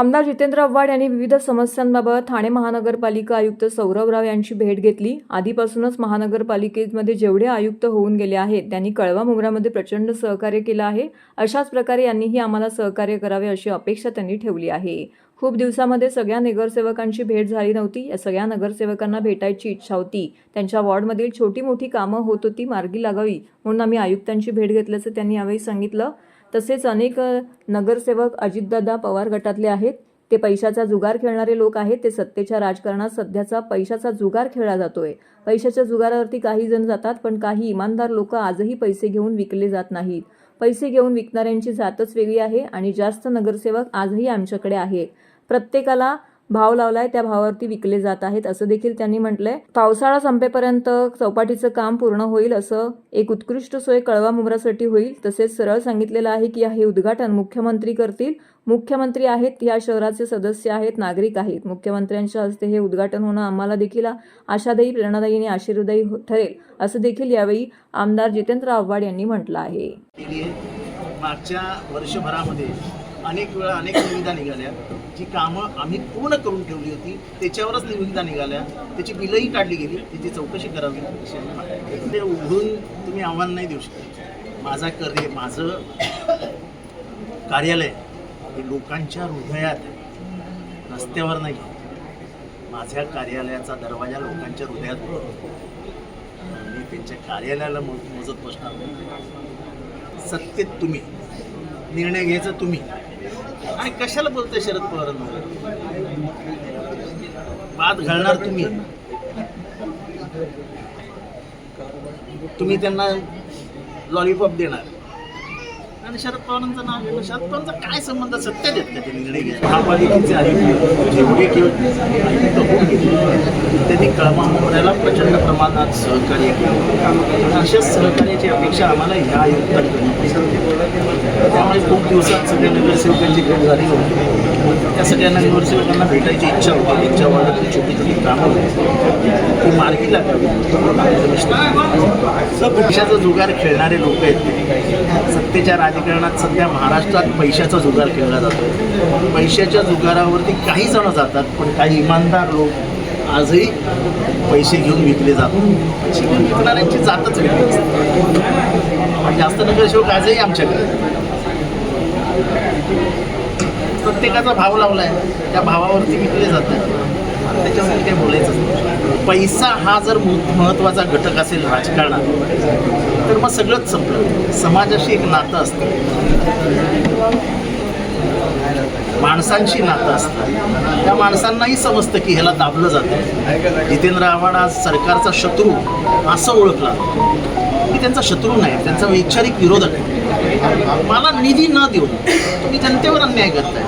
आमदार जितेंद्र आव्हाड यांनी विविध समस्यांबाबत ठाणे महानगरपालिका आयुक्त सौरभ राव यांची भेट घेतली. आधीपासूनच महानगरपालिकेमध्ये जेवढे आयुक्त होऊन गेले आहेत त्यांनी कळवा मुंगरामध्ये प्रचंड सहकार्य केलं आहे. अशाच प्रकारे यांनीही आम्हाला सहकार्य करावे अशी अपेक्षा त्यांनी ठेवली आहे. खूप दिवसामध्ये सगळ्या नगरसेवकांची भेट झाली नव्हती. या सगळ्या नगरसेवकांना भेटायची इच्छा होती. त्यांच्या वॉर्डमधील छोटी मोठी कामं होत होती मार्गी लागावी म्हणून आम्ही आयुक्तांची भेट घेतल्याचं त्यांनी यावेळी सांगितलं. तसेच अनेक नगरसेवक अजितदादा पवार गटातले आहेत. ते पैशाचा जुगार खेळणारे लोक आहेत. ते सत्तेच्या राजकारणात सध्याचा पैशाचा जुगार खेळला जातोय. पैशाच्या जुगारावरती काही जण जातात पण काही इमानदार लोक आजही पैसे घेऊन विकले जात नाहीत. पैसे घेऊन विकणाऱ्यांची जातच वेगळी आहे आणि जास्त नगरसेवक आजही आमच्याकडे आहे प्रत्येकाला भाव लावलाय त्या भावावरती विकले जात आहेत. असं देखील त्यांनी म्हटलंय. पावसाळा संपेपर्यंत चौपाटीचं काम पूर्ण होईल असं एक उत्कृष्ट सोय कळवा मुमरासाठी होईल. तसेच सरळ सांगितलेलं आहे की हे उद्घाटन मुख्यमंत्री करतील. मुख्यमंत्री आहेत या शहराचे सदस्य आहेत नागरिक आहेत. मुख्यमंत्र्यांच्या हस्ते हे उद्घाटन होणं आम्हाला देखील आशादायी प्रेरणादायी आणि आशीर्वादायी हो- ठरेल. असं देखील यावेळी आमदार जितेंद्र आव्हाड यांनी म्हटलं आहे आहे. मागच्या वर्षभरामध्ये अनेक वेळा अनेक निविदा निघाल्या. जी कामं आम्ही पूर्ण करून ठेवली होती त्याच्यावरच निविदा निघाल्या. त्याची बिलही काढली गेली. त्याची चौकशी करावी. ते उघडून तुम्ही आव्हान नाही देऊ शकत. माझा कार्य माझं कार्यालय हे लोकांच्या हृदयात रस्त्यावर नाही माझ्या कार्यालयाचा दरवाजा लोकांच्या हृदयात मी त्यांच्या कार्यालयाला मो- मोजत बसणार सत्तेत तुम्ही. निर्णय घ्यायचा तुम्ही. आणि कशाला बोलतोय शरद पवारांना वाद घालणार तुम्ही. तुम्ही त्यांना लॉलीपॉप देणार. आणि शरद पवारांचं नाव घेणं शरद पवारांचा काय संबंध सत्य देत का ते निर्णय घ्यायचे महापालिकेचे आयुक्त जेवढे आयुक्त होऊन गेले त्यांनी कळमा मोहऱ्याला प्रचंड प्रमाणात सहकार्य केलं. अशाच सहकार्याची अपेक्षा आम्हाला ह्या आयुक्तांकडून त्यामुळे खूप दिवसात सगळ्या नगरसेवकांची भेट झाली होती. त्या सगळ्या नगरसेवकांना भेटायची इच्छा होती. इच्छा वार्डातली छोटी छोटी कामं होती. ती मार्गी लागावी पैशाचा जुगार खेळणारे लोक आहेत सत्तेच्या राजकारणात सध्या महाराष्ट्रात पैशाचा जुगार खेळला जातो. पैशाच्या जुगारावरती काही जण जातात पण काही इमानदार लोक आजही पैसे घेऊन विकले जातात. पैसे घेऊन विकणाऱ्यांची जातच वेगळी असते. जास्त नगरसेवक आजही आमच्याकडे. प्रत्येकाचा भाव लावला आहे त्या भावावरती विकले जातात. त्याच्यामध्ये काही बोलायचं नाही. पैसा हा जर महत्त्वाचा घटक असेल राजकारणात तर मग सगळंच संपलं. समाजाशी एक नातं असतं. माणसांशी नातं असतं. त्या माणसांनाही समजतं की ह्याला दाबलं जातं. जितेंद्र आव्हाड आज सरकारचा शत्रू असं ओळखला. की त्यांचा शत्रू नाही त्यांचा वैचारिक विरोधक आहे. मला निधी न देऊन तुम्ही जनतेवर अन्याय करताय.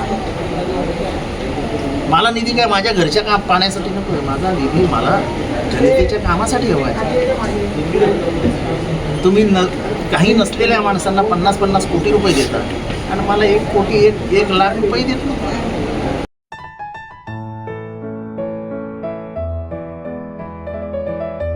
मला निधी काय माझ्या घरच्या काम पाण्यासाठी नको आहे. माझा निधी मला जनतेच्या कामासाठी हवा आहे. तुम्ही न काही नसलेल्या माणसांना पन्नास पन्नास कोटी रुपये देता आणि मला एक कोटी एक एक लाख रुपये देत नको.